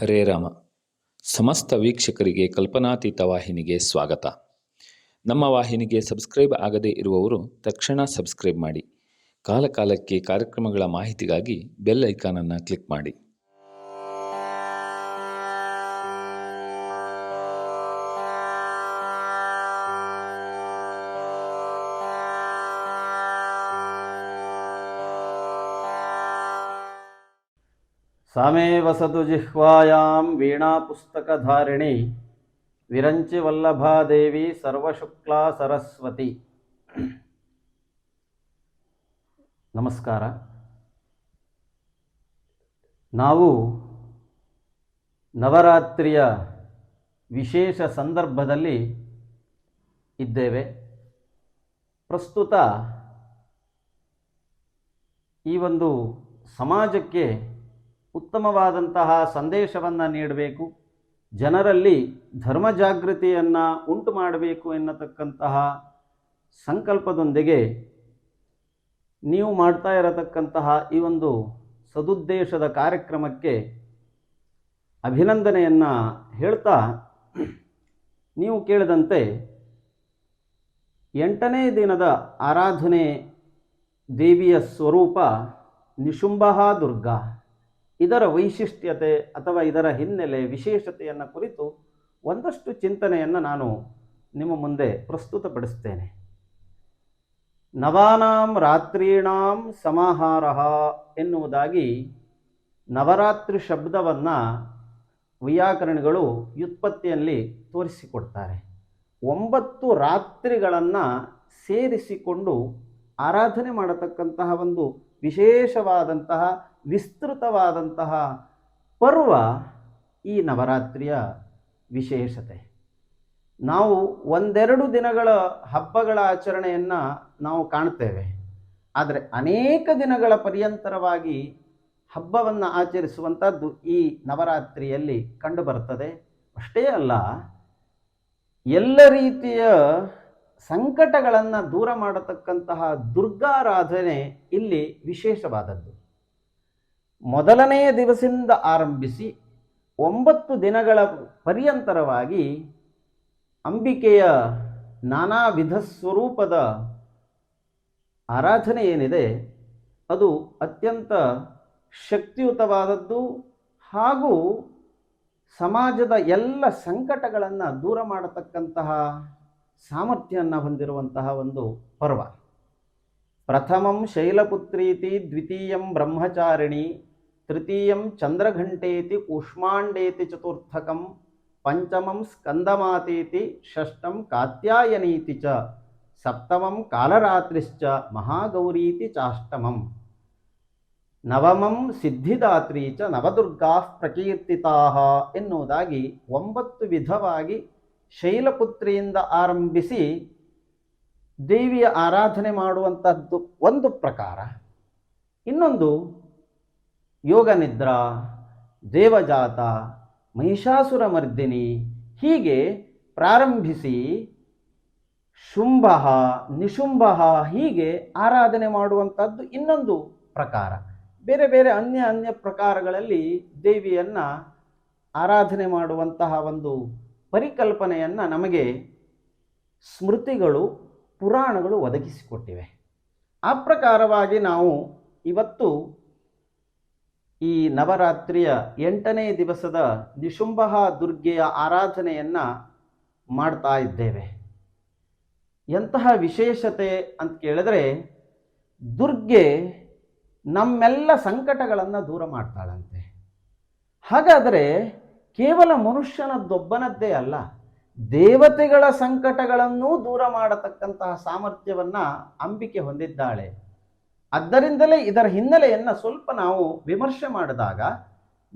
ಹರೇ ರಾಮ. ಸಮಸ್ತ ವೀಕ್ಷಕರಿಗೆ ಕಲ್ಪನಾತೀತ ವಾಹಿನಿಗೆ ಸ್ವಾಗತ. ನಮ್ಮ ವಾಹಿನಿಗೆ ಸಬ್ಸ್ಕ್ರೈಬ್ ಆಗದೇ ಇರುವವರು ತಕ್ಷಣ ಸಬ್ಸ್ಕ್ರೈಬ್ ಮಾಡಿ. ಕಾಲಕಾಲಕ್ಕೆ ಕಾರ್ಯಕ್ರಮಗಳ ಮಾಹಿತಿಗಾಗಿ ಬೆಲ್ ಐಕಾನನ್ನು ಕ್ಲಿಕ್ ಮಾಡಿ. ಸಾಮೇ ವಸತು ಜಿಹ್ವಾಯಾಂ ವೀಣಾಪುಸ್ತಕಧಾರಿಣಿ ವಿರಂಚಿ ವಲ್ಲಭಾದೇವಿ ಸರ್ವಶುಕ್ಲಾ ಸರಸ್ವತಿ ನಮಸ್ಕಾರ ನಾವು ನವರಾತ್ರಿಯ ವಿಶೇಷ ಸಂದರ್ಭದಲ್ಲಿ ಇದ್ದೇವೆ. ಪ್ರಸ್ತುತ ಈ ಒಂದು ಸಮಾಜಕ್ಕೆ ಉತ್ತಮವಾದಂತಹ ಸಂದೇಶವನ್ನು ನೀಡಬೇಕು. ಜನರಲ್ಲಿ ಧರ್ಮ ಜಾಗೃತಿಯನ್ನು ಉಂಟು ಮಾಡಬೇಕು ಎನ್ನತಕ್ಕಂತಹ ಸಂಕಲ್ಪದೊಂದಿಗೆ ನೀವು ಮಾಡ್ತಾ ಇರತಕ್ಕಂತಹ ಈ ಒಂದು ಸದುದ್ದೇಶದ ಕಾರ್ಯಕ್ರಮಕ್ಕೆ ಅಭಿನಂದನೆಯನ್ನು ಹೇಳ್ತಾ ನೀವು ಕೇಳಿದಂತೆ ಎಂಟನೇ ದಿನದ ಆರಾಧನೆ ದೇವಿಯ ಸ್ವರೂಪ ನಿಶುಂಭ ದುರ್ಗಾ. ಇದರ ವೈಶಿಷ್ಟ್ಯತೆ ಅಥವಾ ಇದರ ಹಿನ್ನೆಲೆ ವಿಶೇಷತೆಯನ್ನು ಕುರಿತು ಒಂದಷ್ಟು ಚಿಂತನೆಯನ್ನು ನಾನು ನಿಮ್ಮ ಮುಂದೆ ಪ್ರಸ್ತುತಪಡಿಸ್ತೇನೆ. ನವಾನಾಂ ರಾತ್ರೀಣಾಂ ಸಮಾಹಾರ ಎನ್ನುವುದಾಗಿ ನವರಾತ್ರಿ ಶಬ್ದವನ್ನು ವ್ಯಾಕರಣಗಳು ವ್ಯುತ್ಪತ್ತಿಯಲ್ಲಿ ತೋರಿಸಿಕೊಡ್ತಾರೆ. ಒಂಬತ್ತು ರಾತ್ರಿಗಳನ್ನು ಸೇರಿಸಿಕೊಂಡು ಆರಾಧನೆ ಮಾಡತಕ್ಕಂತಹ ಒಂದು ವಿಶೇಷವಾದಂತಹ ವಿಸ್ತೃತವಾದಂತಹ ಪರ್ವ ಈ ನವರಾತ್ರಿಯ ವಿಶೇಷತೆ. ನಾವು ಒಂದೆರಡು ದಿನಗಳ ಹಬ್ಬಗಳ ಆಚರಣೆಯನ್ನು ನಾವು ಕಾಣ್ತೇವೆ. ಆದರೆ ಅನೇಕ ದಿನಗಳ ಪರ್ಯಂತರವಾಗಿ ಹಬ್ಬವನ್ನು ಆಚರಿಸುವಂಥದ್ದು ಈ ನವರಾತ್ರಿಯಲ್ಲಿ ಕಂಡುಬರುತ್ತದೆ ಅಷ್ಟೇ ಅಲ್ಲ, ಎಲ್ಲ ರೀತಿಯ ಸಂಕಟಗಳನ್ನು ದೂರ ಮಾಡತಕ್ಕಂತಹ ದುರ್ಗಾರಾಧನೆ ಇಲ್ಲಿ ವಿಶೇಷವಾದದ್ದು. ಮೊದಲನೆಯ ದಿವಸದಿಂದ ಆರಂಭಿಸಿ ಒಂಬತ್ತು ದಿನಗಳ ಪರ್ಯಂತರವಾಗಿ ಅಂಬಿಕೆಯ ನಾನಾ ವಿಧ ಸ್ವರೂಪದ ಆರಾಧನೆ ಏನಿದೆ, ಅದು ಅತ್ಯಂತ ಶಕ್ತಿಯುತವಾದದ್ದು ಹಾಗೂ ಸಮಾಜದ ಎಲ್ಲ ಸಂಕಟಗಳನ್ನು ದೂರ ಮಾಡತಕ್ಕಂತಹ ಸಾಮರ್ಥ್ಯವನ್ನು ಹೊಂದಿರುವಂತಹ ಒಂದು ಪರ್ವ. ಪ್ರಥಮಂ ಶೈಲಪುತ್ರೀತಿ, ದ್ವಿತೀಯಂ ಬ್ರಹ್ಮಚಾರಿಣಿ ತೃತೀಯಂ ಚಂದ್ರಘಂಟೇತಿ ಕೂಷ್ಮಾಂಡೇತಿ ಚತುರ್ಥಕಂ ಪಂಚಮಂ ಸ್ಕಂದಮಾತೇತಿ ಷಷ್ಠಂ ಕಾತ್ಯಾಯನೀತಿ ಚ ಸಪ್ತಮಂ ಕಾಲರಾತ್ರಿಶ್ಚ ಮಹಾಗೌರೀತಿ ಚಾಷ್ಟಮಂ. ನವಮಂ ಸಿದ್ಧಿದಾತ್ರಿ ಚ ನವದುರ್ಗಾ ಪ್ರಕೀರ್ತಿತಾ ಎನ್ನುವುದಾಗಿ ಒಂಬತ್ತು ವಿಧವಾಗಿ ಶೈಲಪುತ್ರಿಯಿಂದ ಆರಂಭಿಸಿ ದೇವಿಯ ಆರಾಧನೆ ಮಾಡುವಂಥದ್ದು ಒಂದು ಪ್ರಕಾರ. ಇನ್ನೊಂದು ಯೋಗ ನಿದ್ರಾ, ದೇವಜಾತ, ಮಹಿಷಾಸುರ ಮರ್ದಿನಿ ಹೀಗೆ ಪ್ರಾರಂಭಿಸಿ ಶುಂಭ, ನಿಶುಂಭ ಹೀಗೆ ಆರಾಧನೆ ಮಾಡುವಂಥದ್ದು ಇನ್ನೊಂದು ಪ್ರಕಾರ. ಬೇರೆ ಬೇರೆ ಅನ್ಯ ಅನ್ಯ ಪ್ರಕಾರಗಳಲ್ಲಿ ದೇವಿಯನ್ನು ಆರಾಧನೆ ಮಾಡುವಂತಹ ಒಂದು ಪರಿಕಲ್ಪನೆಯನ್ನು ನಮಗೆ ಸ್ಮೃತಿಗಳು, ಪುರಾಣಗಳು ಒದಗಿಸಿಕೊಟ್ಟಿವೆ. ಆ ಪ್ರಕಾರವಾಗಿ ನಾವು ಇವತ್ತು ಈ ನವರಾತ್ರಿಯ ಎಂಟನೇ ದಿವಸದ ನಿಶುಂಭ ದುರ್ಗೆಯ ಆರಾಧನೆಯನ್ನು ಮಾಡ್ತಾ ಇದ್ದೇವೆ. ಎಂತಹ ವಿಶೇಷತೆ ಅಂತ ಕೇಳಿದ್ರೆ, ದುರ್ಗೆ ನಮ್ಮೆಲ್ಲ ಸಂಕಟಗಳನ್ನು ದೂರ ಮಾಡ್ತಾಳಂತೆ. ಹಾಗಾದರೆ ಕೇವಲ ಮನುಷ್ಯನದ್ದೊಬ್ಬನದ್ದೇ ಅಲ್ಲ, ದೇವತೆಗಳ ಸಂಕಟಗಳನ್ನೂ ದೂರ ಮಾಡತಕ್ಕಂತಹ ಸಾಮರ್ಥ್ಯವನ್ನು ಅಂಬಿಕೆ ಹೊಂದಿದ್ದಾಳೆ. ಆದ್ದರಿಂದಲೇ ಇದರ ಹಿನ್ನೆಲೆಯನ್ನು ಸ್ವಲ್ಪ ನಾವು ವಿಮರ್ಶೆ ಮಾಡಿದಾಗ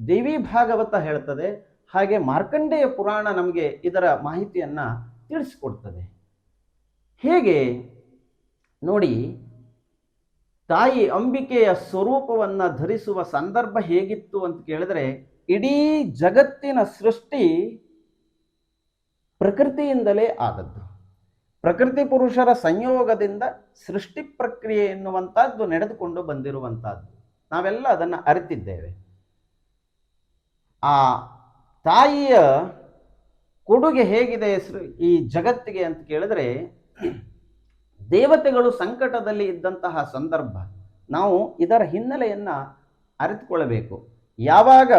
ದೇವಿ ಭಾಗವತ ಹೇಳ್ತದೆ, ಹಾಗೆ ಮಾರ್ಕಂಡೇಯ ಪುರಾಣ ನಮಗೆ ಇದರ ಮಾಹಿತಿಯನ್ನು ತಿಳಿಸಿಕೊಡ್ತದೆ. ಹೇಗೆ? ನೋಡಿ, ತಾಯಿ ಅಂಬಿಕೆಯ ಸ್ವರೂಪವನ್ನು ಧರಿಸುವ ಸಂದರ್ಭ ಹೇಗಿತ್ತು ಅಂತ ಕೇಳಿದ್ರೆ, ಇಡೀ ಜಗತ್ತಿನ ಸೃಷ್ಟಿ ಪ್ರಕೃತಿಯಿಂದಲೇ ಆದದ್ದು. ಪ್ರಕೃತಿ ಪುರುಷರ ಸಂಯೋಗದಿಂದ ಸೃಷ್ಟಿ ಪ್ರಕ್ರಿಯೆ ಎನ್ನುವಂಥದ್ದು ನಡೆದುಕೊಂಡು ಬಂದಿರುವಂಥದ್ದು. ನಾವೆಲ್ಲ ಅದನ್ನು ಅರಿತಿದ್ದೇವೆ. ಆ ತಾಯಿಯ ಕೊಡುಗೆ ಹೇಗಿದೆ ಈ ಜಗತ್ತಿಗೆ ಅಂತ ಕೇಳಿದ್ರೆ, ದೇವತೆಗಳು ಸಂಕಟದಲ್ಲಿ ಇದ್ದಂತಹ ಸಂದರ್ಭ, ನಾವು ಇದರ ಹಿನ್ನೆಲೆಯನ್ನು ಅರಿತುಕೊಳ್ಳಬೇಕು. ಯಾವಾಗ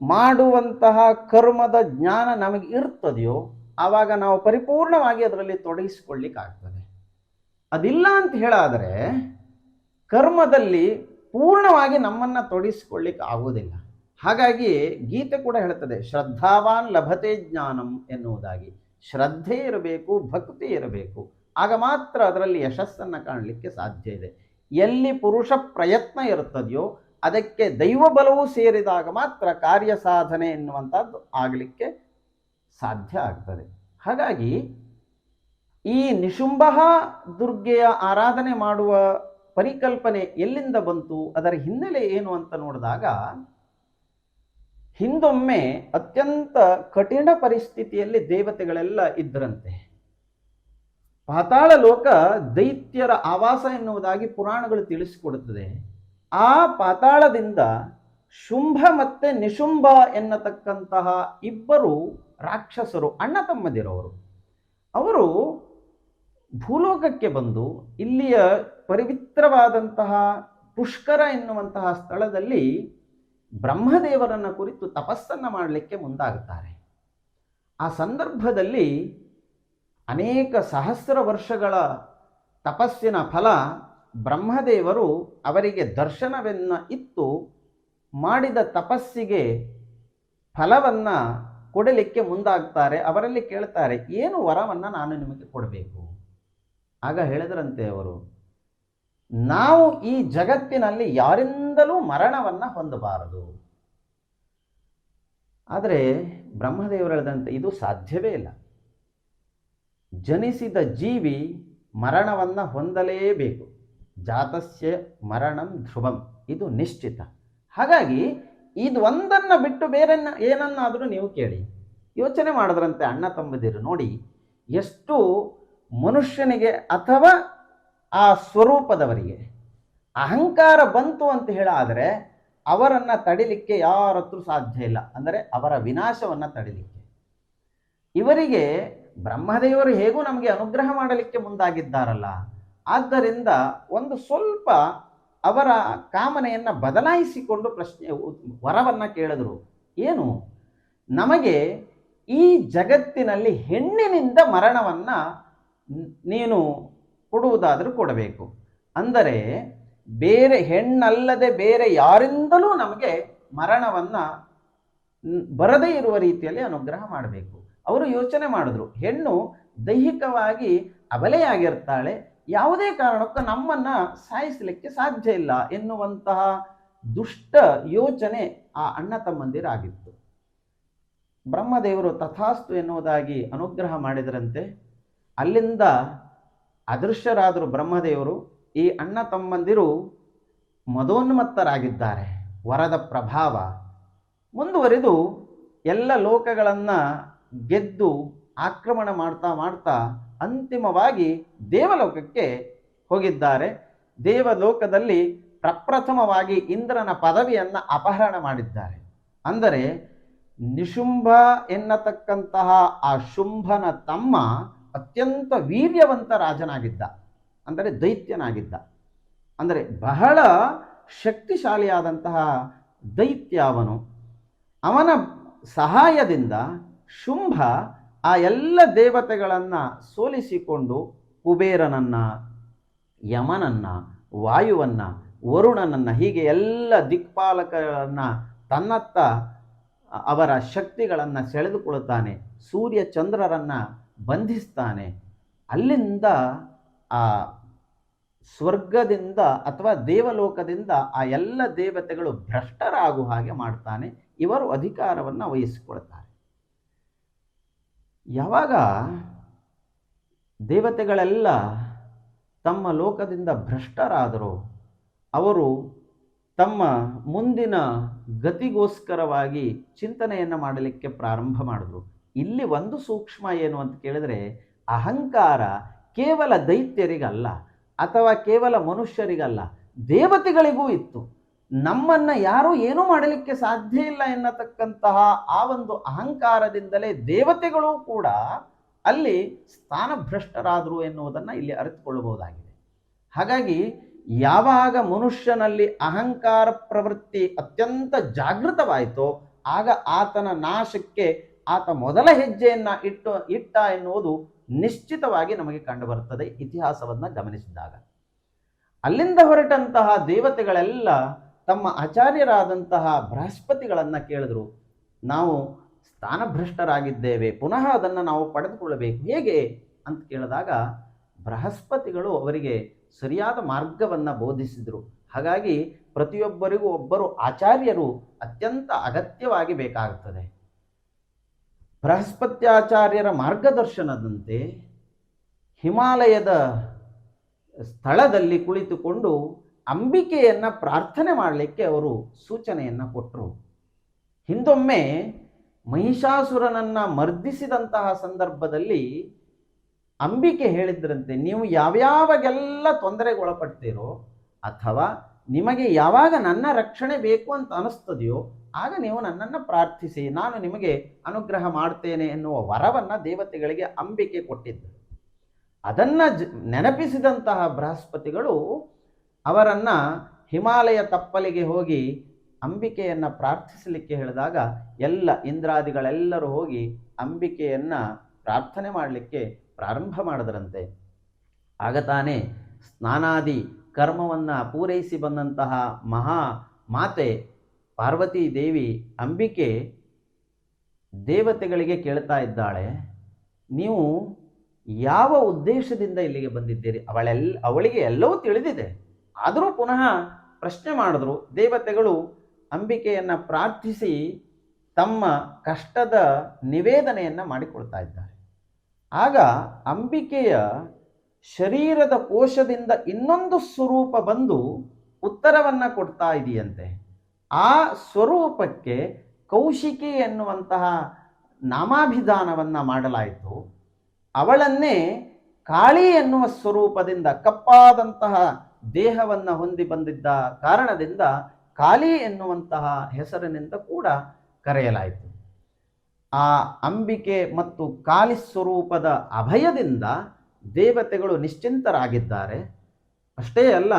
ಮಾಡುವಂತಹ ಕರ್ಮದ ಜ್ಞಾನ ನಮಗೆ ಇರ್ತದೆಯೋ ಆವಾಗ ನಾವು ಪರಿಪೂರ್ಣವಾಗಿ ಅದರಲ್ಲಿ ತೊಡಗಿಸಿಕೊಳ್ಳಿಕ್ಕಾಗ್ತದೆ. ಅದಿಲ್ಲ ಅಂತ ಹೇಳಾದರೆ ಕರ್ಮದಲ್ಲಿ ಪೂರ್ಣವಾಗಿ ನಮ್ಮನ್ನ ತೊಡಗಿಸಿಕೊಳ್ಳಿಕ್ಕೆ ಆಗುವುದಿಲ್ಲ. ಹಾಗಾಗಿ ಗೀತೆ ಕೂಡ ಹೇಳ್ತದೆ, ಶ್ರದ್ಧಾವಾನ್ ಲಭತೆ ಜ್ಞಾನಂ ಎನ್ನುವುದಾಗಿ. ಶ್ರದ್ಧೆ ಇರಬೇಕು, ಭಕ್ತಿ ಇರಬೇಕು. ಆಗ ಮಾತ್ರ ಅದರಲ್ಲಿ ಯಶಸ್ಸನ್ನು ಕಾಣಲಿಕ್ಕೆ ಸಾಧ್ಯ ಇದೆ. ಎಲ್ಲಿ ಪುರುಷ ಪ್ರಯತ್ನ ಇರುತ್ತದೆಯೋ ಅದಕ್ಕೆ ದೈವ ಬಲವೂ ಸೇರಿದಾಗ ಮಾತ್ರ ಕಾರ್ಯ ಸಾಧನೆ ಎನ್ನುವಂಥದ್ದು ಆಗಲಿಕ್ಕೆ ಸಾಧ್ಯ ಆಗ್ತದೆ. ಹಾಗಾಗಿ ಈ ನಿಶುಂಭ ದುರ್ಗೆಯ ಆರಾಧನೆ ಮಾಡುವ ಪರಿಕಲ್ಪನೆ ಎಲ್ಲಿಂದ ಬಂತು, ಅದರ ಹಿನ್ನೆಲೆ ಏನು ಅಂತ ನೋಡಿದಾಗ ಹಿಂದೊಮ್ಮೆ ಅತ್ಯಂತ ಕಠಿಣ ಪರಿಸ್ಥಿತಿಯಲ್ಲಿ ದೇವತೆಗಳೆಲ್ಲ ಇದ್ದರಂತೆ ಪಾತಾಳ ಲೋಕ ದೈತ್ಯರ ಆವಾಸ ಎನ್ನುವುದಾಗಿ ಪುರಾಣಗಳು ತಿಳಿಸಿಕೊಡುತ್ತದೆ. ಆ ಪಾತಾಳದಿಂದ ಶುಂಭ ಮತ್ತೆ ನಿಶುಂಭ ಎನ್ನತಕ್ಕಂತಹ ಇಬ್ಬರು ರಾಕ್ಷಸರು, ಅಣ್ಣ ತಮ್ಮದಿರವರು. ಅವರು ಭೂಲೋಕಕ್ಕೆ ಬಂದು ಇಲ್ಲಿಯ ಪರಿವಿತ್ರವಾದಂತಹ ಪುಷ್ಕರ ಎನ್ನುವಂತಹ ಸ್ಥಳದಲ್ಲಿ ಬ್ರಹ್ಮದೇವರನ್ನ ಕುರಿತು ತಪಸ್ಸನ್ನು ಮಾಡಲಿಕ್ಕೆ ಮುಂದಾಗುತ್ತಾರೆ ಆ ಸಂದರ್ಭದಲ್ಲಿ ಅನೇಕ ಸಹಸ್ರ ವರ್ಷಗಳ ತಪಸ್ಸಿನ ಫಲ ಬ್ರಹ್ಮದೇವರು ಅವರಿಗೆ ದರ್ಶನವೆನ್ನ ಇತ್ತು ಮಾಡಿದ ತಪಸ್ಸಿಗೆ ಫಲವನ್ನ ಕೊಡಲಿಕ್ಕೆ ಮುಂದಾಗ್ತಾರೆ, ಅವರಲ್ಲಿ ಕೇಳ್ತಾರೆ, ಏನು ವರವನ್ನು ನಾನು ನಿಮಗೆ ಕೊಡಬೇಕು? ಆಗ ಹೇಳಿದ್ರಂತೆ ಅವರು, ನಾವು ಈ ಜಗತ್ತಿನಲ್ಲಿ ಯಾರಿಂದಲೂ ಮರಣವನ್ನು ಹೊಂದಬಾರದು. ಆದರೆ ಬ್ರಹ್ಮದೇವರು ಹೇಳಿದಂತೆ ಇದು ಸಾಧ್ಯವೇ ಇಲ್ಲ. ಜನಿಸಿದ ಜೀವಿ ಮರಣವನ್ನು ಹೊಂದಲೇಬೇಕು. ಜಾತಸ್ಯ ಮರಣಂ ಧ್ರುವಂ. ಇದು ನಿಶ್ಚಿತ. ಹಾಗಾಗಿ ಇದು ಒಂದನ್ನ ಬಿಟ್ಟು ಬೇರೆನ್ನ ಏನನ್ನಾದರೂ ನೀವು ಕೇಳಿ. ಯೋಚನೆ ಮಾಡಿದ್ರಂತೆ ಅಣ್ಣ ತಮ್ಮದಿರು, ನೋಡಿ, ಎಷ್ಟು ಮನುಷ್ಯನಿಗೆ ಅಥವಾ ಆ ಸ್ವರೂಪದವರಿಗೆ ಅಹಂಕಾರ ಬಂತು ಅಂತ ಹೇಳಾದರೆ ಅವರನ್ನು ತಡಿಲಿಕ್ಕೆ ಯಾರತ್ರ ಸಾಧ್ಯ ಇಲ್ಲ. ಅಂದರೆ ಅವರ ವಿನಾಶವನ್ನ ತಡಿಲಿಕ್ಕೆ. ಇವರಿಗೆ ಬ್ರಹ್ಮದೇವರು ಹೇಗೂ ನಮಗೆ ಅನುಗ್ರಹ ಮಾಡಲಿಕ್ಕೆ ಮುಂದಾಗಿದ್ದಾರಲ್ಲ. ಆದ್ದರಿಂದ ಒಂದು ಸ್ವಲ್ಪ ಅವರ ಕಾಮನೆಯನ್ನ ಬದಲಾಯಿಸಿಕೊಂಡು ಪ್ರಶ್ನೆ, ವರವನ್ನ ಕೇಳಿದರು. ಏನು? ನಮಗೆ ಈ ಜಗತ್ತಿನಲ್ಲಿ ಹೆಣ್ಣಿನಿಂದ ಮರಣವನ್ನ ನೀನು ಕೊಡುವುದಾದರೂ ಕೊಡಬೇಕು. ಅಂದರೆ ಬೇರೆ ಹೆಣ್ಣಲ್ಲದೆ ಬೇರೆ ಯಾರಿಂದಲೂ ನಮಗೆ ಮರಣವನ್ನ ಬರದೇ ಇರುವ ರೀತಿಯಲ್ಲಿ ಅನುಗ್ರಹ ಮಾಡಬೇಕು. ಅವರು ಯೋಚನೆ ಮಾಡಿದ್ರು, ಹೆಣ್ಣು ದೈಹಿಕವಾಗಿ ಅಬಲೆಯಾಗಿರ್ತಾಳೆ ಯಾವುದೇ ಕಾರಣಕ್ಕೂ ನಮ್ಮನ್ನ ಸಾಯಿಸಲಿಕ್ಕೆ ಸಾಧ್ಯ ಇಲ್ಲ ಎನ್ನುವಂತಹ ದುಷ್ಟ ಯೋಚನೆ ಆ ಅಣ್ಣ ತಮ್ಮಂದಿರಾಗಿತ್ತು ಬ್ರಹ್ಮದೇವರು ತಥಾಸ್ತು ಎನ್ನುವುದಾಗಿ ಅನುಗ್ರಹ ಮಾಡಿದರಂತೆ ಅಲ್ಲಿಂದ ಅದೃಶ್ಯರಾದರು ಬ್ರಹ್ಮದೇವರು, ಈ ಅಣ್ಣ ತಮ್ಮಂದಿರು ಮದೋನ್ಮತ್ತರಾಗಿದ್ದಾರೆ, ವರದ ಪ್ರಭಾವ. ಮುಂದುವರಿದು ಎಲ್ಲ ಲೋಕಗಳನ್ನು ಗೆದ್ದು ಆಕ್ರಮಣ ಮಾಡ್ತಾ ಮಾಡ್ತಾ ಅಂತಿಮವಾಗಿ ದೇವಲೋಕಕ್ಕೆ ಹೋಗಿದ್ದಾರೆ. ದೇವಲೋಕದಲ್ಲಿ ಪ್ರಪ್ರಥಮವಾಗಿ ಇಂದ್ರನ ಪದವಿಯನ್ನು ಅಪಹರಣ ಮಾಡಿದ್ದಾರೆ. ಅಂದರೆ ನಿಶುಂಭ ಎನ್ನತಕ್ಕಂತಹ ಆ ಶುಂಭನ ತಮ್ಮ ಅತ್ಯಂತ ವೀರ್ಯವಂತ ರಾಜನಾಗಿದ್ದ. ಅಂದರೆ ದೈತ್ಯನಾಗಿದ್ದ. ಅಂದರೆ ಬಹಳ ಶಕ್ತಿಶಾಲಿಯಾದಂತಹ ದೈತ್ಯ ಅವನು. ಅವನ ಸಹಾಯದಿಂದ ಶುಂಭ ಆ ಎಲ್ಲ ದೇವತೆಗಳನ್ನು ಸೋಲಿಸಿಕೊಂಡು ಕುಬೇರನನ್ನು, ಯಮನನ್ನು, ವಾಯುವನ್ನು, ವರುಣನನ್ನು, ಹೀಗೆ ಎಲ್ಲ ದಿಕ್ಪಾಲಕರನ್ನ ತನ್ನತ್ತ ಅವರ ಶಕ್ತಿಗಳನ್ನು ಸೆಳೆದುಕೊಳ್ಳುತ್ತಾನೆ. ಸೂರ್ಯ ಚಂದ್ರರನ್ನು ಬಂಧಿಸ್ತಾನೆ. ಅಲ್ಲಿಂದ ಆ ಸ್ವರ್ಗದಿಂದ ಅಥವಾ ದೇವಲೋಕದಿಂದ ಆ ಎಲ್ಲ ದೇವತೆಗಳು ಭ್ರಷ್ಟರಾಗುವ ಹಾಗೆ ಮಾಡ್ತಾನೆ. ಇವರು ಅಧಿಕಾರವನ್ನು ವಹಿಸಿಕೊಳ್ತಾರೆ. ಯಾವಾಗ ದೇವತೆಗಳೆಲ್ಲ ತಮ್ಮ ಲೋಕದಿಂದ ಭ್ರಷ್ಟರಾದರು, ಅವರು ತಮ್ಮ ಮುಂದಿನ ಗತಿಗೋಸ್ಕರವಾಗಿ ಚಿಂತನೆಯನ್ನು ಮಾಡಲಿಕ್ಕೆ ಪ್ರಾರಂಭ ಮಾಡಿದ್ರು. ಇಲ್ಲಿ ಒಂದು ಸೂಕ್ಷ್ಮ ಏನು ಅಂತ ಕೇಳಿದರೆ, ಅಹಂಕಾರ ಕೇವಲ ದೈತ್ಯರಿಗಲ್ಲ, ಅಥವಾ ಕೇವಲ ಮನುಷ್ಯರಿಗಲ್ಲ, ದೇವತೆಗಳಿಗೂ ಇತ್ತು. ನಮ್ಮನ್ನ ಯಾರೂ ಏನೂ ಮಾಡಲಿಕ್ಕೆ ಸಾಧ್ಯ ಇಲ್ಲ ಎನ್ನತಕ್ಕಂತಹ ಆ ಒಂದು ಅಹಂಕಾರದಿಂದಲೇ ದೇವತೆಗಳು ಕೂಡ ಅಲ್ಲಿ ಸ್ಥಾನಭ್ರಷ್ಟರಾದರು ಎನ್ನುವುದನ್ನ ಇಲ್ಲಿ ಅರಿತುಕೊಳ್ಳಬಹುದಾಗಿದೆ. ಹಾಗಾಗಿ ಯಾವಾಗ ಮನುಷ್ಯನಲ್ಲಿ ಅಹಂಕಾರ ಪ್ರವೃತ್ತಿ ಅತ್ಯಂತ ಜಾಗೃತವಾಯಿತೋ, ಆಗ ಆತನ ನಾಶಕ್ಕೆ ಆತ ಮೊದಲ ಹೆಜ್ಜೆಯನ್ನ ಇಟ್ಟು, ಇಟ್ಟ ಎನ್ನುವುದು ನಿಶ್ಚಿತವಾಗಿ ನಮಗೆ ಕಂಡುಬರುತ್ತದೆ ಇತಿಹಾಸವನ್ನ ಗಮನಿಸಿದಾಗ. ಅಲ್ಲಿಂದ ಹೊರಟಂತಹ ದೇವತೆಗಳೆಲ್ಲ ತಮ್ಮ ಆಚಾರ್ಯರಾದಂತಹ ಬೃಹಸ್ಪತಿಗಳನ್ನು ಕೇಳಿದ್ರು. ನಾವು ಸ್ಥಾನಭ್ರಷ್ಟರಾಗಿದ್ದೇವೆ, ಪುನಃ ಅದನ್ನು ನಾವು ಪಡೆದುಕೊಳ್ಳಬೇಕು. ಹೇಗೆ? ಅಂತ ಕೇಳಿದಾಗ ಬೃಹಸ್ಪತಿಗಳು ಅವರಿಗೆ ಸರಿಯಾದ ಮಾರ್ಗವನ್ನು ಬೋಧಿಸಿದರು. ಹಾಗಾಗಿ ಪ್ರತಿಯೊಬ್ಬರಿಗೂ ಒಬ್ಬರು ಆಚಾರ್ಯರು ಅತ್ಯಂತ ಅಗತ್ಯವಾಗಿ ಬೇಕಾಗುತ್ತದೆ ಬೃಹಸ್ಪತ್ಯಾಚಾರ್ಯರ ಮಾರ್ಗದರ್ಶನದಂತೆ ಹಿಮಾಲಯದ ಸ್ಥಳದಲ್ಲಿ ಕುಳಿತುಕೊಂಡು ಅಂಬಿಕೆಯನ್ನ ಪ್ರಾರ್ಥನೆ ಮಾಡಲಿಕ್ಕೆ ಅವರು ಸೂಚನೆಯನ್ನು ಕೊಟ್ಟರು ಹಿಂದೊಮ್ಮೆ ಮಹಿಷಾಸುರನನ್ನು ಮರ್ದಿಸಿದಂತಹ ಸಂದರ್ಭದಲ್ಲಿ ಅಂಬಿಕೆ ಹೇಳಿದ್ರಂತೆ, ನೀವು ಯಾವ್ಯಾವಾಗೆಲ್ಲ ತೊಂದರೆಗೊಳಪಡ್ತೀರೋ ಅಥವಾ ನಿಮಗೆ ಯಾವಾಗ ನನ್ನ ರಕ್ಷಣೆ ಬೇಕು ಅಂತ ಅನಿಸ್ತದೆಯೋ ಆಗ ನೀವು ನನ್ನನ್ನು ಪ್ರಾರ್ಥಿಸಿ, ನಾನು ನಿಮಗೆ ಅನುಗ್ರಹ ಮಾಡ್ತೇನೆ ಎನ್ನುವ ವರವನ್ನು ದೇವತೆಗಳಿಗೆ ಅಂಬಿಕೆ ಕೊಟ್ಟಿದ್ದರು. ಅದನ್ನು ನೆನಪಿಸಿದಂತಹ ಬೃಹಸ್ಪತಿಗಳು ಅವರನ್ನ ಹಿಮಾಲಯ ತಪ್ಪಲಿಗೆ ಹೋಗಿ ಅಂಬಿಕೆಯನ್ನ ಪ್ರಾರ್ಥಿಸಲಿಕ್ಕೆ ಹೇಳಿದಾಗ ಎಲ್ಲ ಇಂದ್ರಾದಿಗಳೆಲ್ಲರೂ ಹೋಗಿ ಅಂಬಿಕೆಯನ್ನ ಪ್ರಾರ್ಥನೆ ಮಾಡಲಿಕ್ಕೆ ಪ್ರಾರಂಭ ಮಾಡಿದ್ರಂತೆ. ಆಗ ತಾನೇ ಸ್ನಾನಾದಿ ಕರ್ಮವನ್ನು ಪೂರೈಸಿ ಬಂದಂತಹ ಮಹಾ ಮಾತೆ ಪಾರ್ವತಿ ದೇವಿ ಅಂಬಿಕೆ ದೇವತೆಗಳಿಗೆ ಕೇಳ್ತಾ ಇದ್ದಾಳೆ, ನೀವು ಯಾವ ಉದ್ದೇಶದಿಂದ ಇಲ್ಲಿಗೆ ಬಂದಿದ್ದೀರಿ? ಅವಳೆಲ್ಲ ಅವಳಿಗೆ ಎಲ್ಲವೂ ತಿಳಿದಿದೆ. ಆದರೂ ಪುನಃ ಪ್ರಶ್ನೆ ಮಾಡಿದ್ರು, ದೇವತೆಗಳು ಅಂಬಿಕೆಯನ್ನು ಪ್ರಾರ್ಥಿಸಿ ತಮ್ಮ ಕಷ್ಟದ ನಿವೇದನೆಯನ್ನು ಮಾಡಿಕೊಳ್ತಾ ಇದ್ದಾರೆ. ಆಗ ಅಂಬಿಕೆಯ ಶರೀರದ ಕೋಶದಿಂದ ಇನ್ನೊಂದು ಸ್ವರೂಪ ಬಂದು ಉತ್ತರವನ್ನು ಕೊಡ್ತಾ ಇದೆಯಂತೆ. ಆ ಸ್ವರೂಪಕ್ಕೆ ಕೌಶಿಕಿ ಎನ್ನುವಂತಹ ನಾಮಾಭಿಧಾನವನ್ನು ಮಾಡಲಾಯಿತು. ಅವಳನ್ನೇ ಕಾಳಿ ಎನ್ನುವ ಸ್ವರೂಪದಿಂದ ಕಪ್ಪಾದಂತಹ ದೇಹವನ್ನು ಹೊಂದಿ ಬಂದಿದ್ದ ಕಾರಣದಿಂದ ಕಾಲಿ ಎನ್ನುವಂತಹ ಹೆಸರಿನಿಂದ ಕೂಡ ಕರೆಯಲಾಯಿತು. ಆ ಅಂಬಿಕೆ ಮತ್ತು ಕಾಲಿ ಸ್ವರೂಪದ ಅಭಯದಿಂದ ದೇವತೆಗಳು ನಿಶ್ಚಿಂತರಾಗಿದ್ದಾರೆ. ಅಷ್ಟೇ ಅಲ್ಲ,